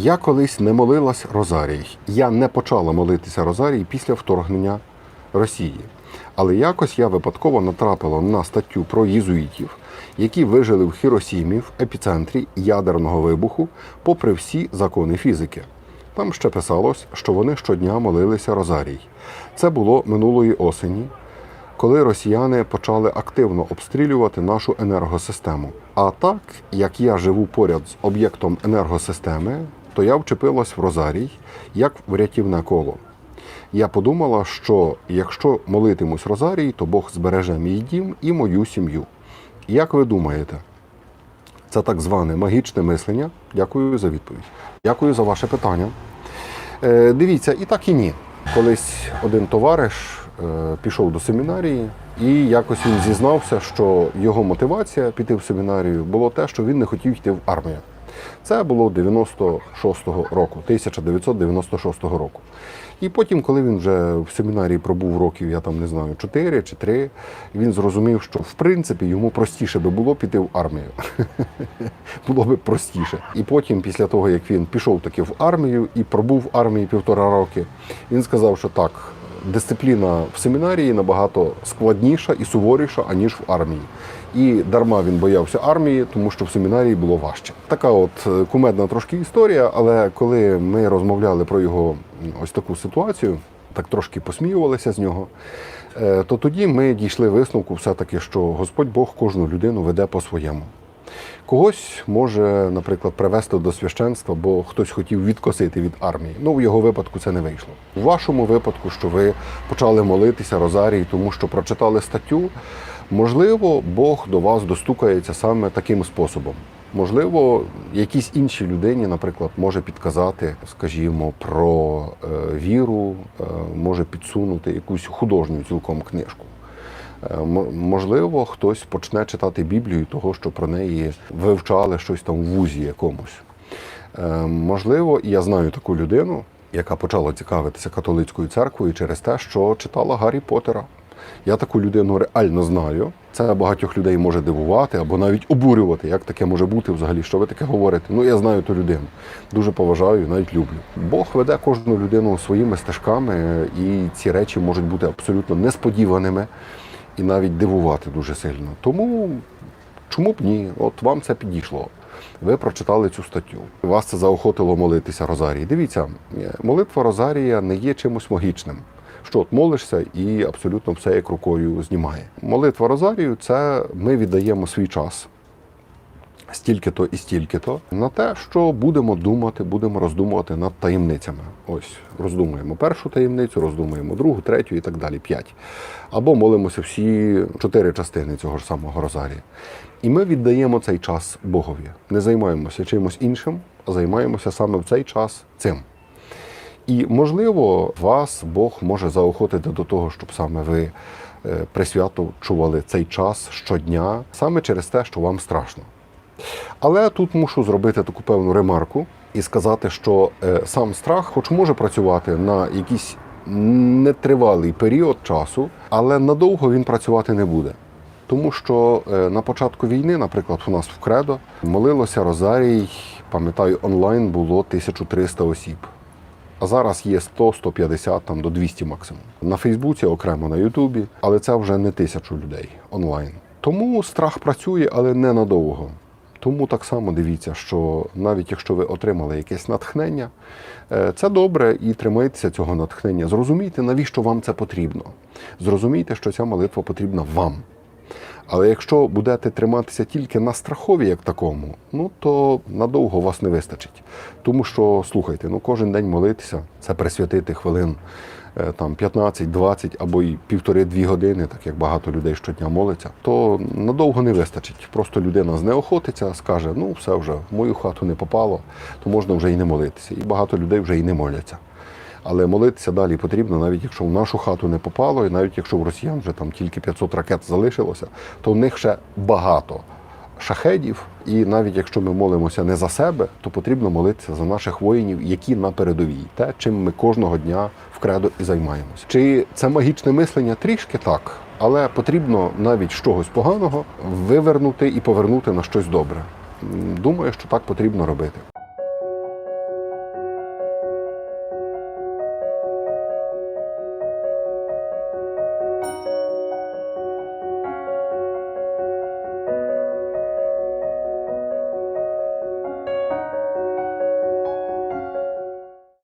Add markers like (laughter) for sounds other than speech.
Я колись не молилась Розарій. Я не почала молитися Розарій після вторгнення Росії. Але якось я випадково натрапила на статтю про єзуїтів, які вижили в Хіросімі в епіцентрі ядерного вибуху, попри всі закони фізики. Там ще писалось, що вони щодня молилися Розарій. Це було минулої осені, коли росіяни почали активно обстрілювати нашу енергосистему. А так як я живу поряд з об'єктом енергосистеми, то я вчепилась в Розарій як в рятівне коло. Я подумала, що якщо молитимусь Розарій, то Бог збереже мій дім і мою сім'ю. Як ви думаєте, це так зване магічне мислення? Дякую за відповідь. Дякую за ваше питання. Е, дивіться, і так і ні. Колись один товариш е, пішов до семінарії, і якось він зізнався, що його мотивація піти в семінарію було те, що він не хотів йти в армію. Це було 96-го року, 1996 року. І потім, коли він вже в семінарії пробув років, я там не знаю, 4 чи 3, він зрозумів, що в принципі йому простіше би було піти в армію. (laughs) було би простіше. І потім, після того, як він пішов таки в армію і пробув в армії півтора роки, він сказав, що так, дисципліна в семінарії набагато складніша і суворіша, аніж в армії. І дарма він боявся армії, тому що в семінарії було важче. Така от е, кумедна трошки історія, але коли ми розмовляли про його ось таку ситуацію, так трошки посміювалися з нього, е, то тоді ми дійшли висновку все-таки, що Господь Бог кожну людину веде по-своєму. Когось може, наприклад, привести до священства, бо хтось хотів відкосити від армії. Ну, в його випадку це не вийшло. У вашому випадку, що ви почали молитися Розарій, тому що прочитали статтю, можливо, Бог до вас достукається саме таким способом. Можливо, якійсь іншій людині, наприклад, може підказати, скажімо, про е, віру, е, може підсунути якусь художню цілком книжку. Е, Можливо, хтось почне читати Біблію того, що про неї вивчали щось там в вузі якомусь. Можливо, я знаю таку людину, яка почала цікавитися католицькою церквою через те, що читала Гаррі Поттера. Я таку людину реально знаю. Це багатьох людей може дивувати або навіть обурювати, як таке може бути взагалі, що ви таке говорите. Ну, я знаю ту людину. Дуже поважаю, навіть люблю. Бог веде кожну людину своїми стежками, і ці речі можуть бути абсолютно несподіваними і навіть дивувати дуже сильно. Тому чому б ні? От вам це підійшло. Ви прочитали цю статтю. Вас це заохотило молитися Розарії. Дивіться, молитва Розарія не є чимось магічним. Що от молишся і абсолютно все як рукою знімає. Молитва Розарію це ми віддаємо свій час стільки-то і стільки-то на те, що будемо думати, будемо роздумувати над таємницями. Ось роздумуємо першу таємницю, роздумуємо другу, третю і так далі, п'ять. Або молимося всі чотири частини цього ж самого Розарія. І ми віддаємо цей час Богові. Не займаємося чимось іншим, а займаємося саме в цей час цим. І можливо, вас Бог може заохотити до того, щоб саме ви е, присвяточували цей час щодня, саме через те, що вам страшно. Але тут мушу зробити таку певну ремарку і сказати, що е, сам страх, хоч може працювати на якийсь нетривалий період часу, але надовго він працювати не буде. Тому що е, на початку війни, наприклад, у нас в Кредо молилося Розарій, пам'ятаю, онлайн було 1300 осіб. А зараз є 100, 150 там до 200 максимум. На Фейсбуці окремо на Ютубі, але це вже не тисячу людей онлайн. Тому страх працює, але не надовго. Тому так само дивіться, що навіть якщо ви отримали якесь натхнення, е, це добре і тримайтеся цього натхнення. Зрозумійте, навіщо вам це потрібно. Зрозумійте, що ця молитва потрібна вам. Але якщо будете триматися тільки на страхові, як такому, ну то надовго вас не вистачить. Тому що, слухайте, ну кожен день молитися, це присвятити хвилин е, там 15-20 або й півтори-дві години, так як багато людей щодня молиться, то надовго не вистачить. Просто людина знеохотиться, скаже, ну все вже в мою хату не попало, то можна вже і не молитися. І багато людей вже і не моляться. Але молитися далі потрібно, навіть якщо в нашу хату не попало, і навіть якщо в росіян вже там тільки 500 ракет залишилося, то в них ще багато шахедів. І навіть якщо ми молимося не за себе, то потрібно молитися за наших воїнів, які на передовій, те, чим ми кожного дня в кредо і займаємося. Чи це магічне мислення? Трішки так, але потрібно навіть з чогось поганого вивернути і повернути на щось добре. Думаю, що так потрібно робити.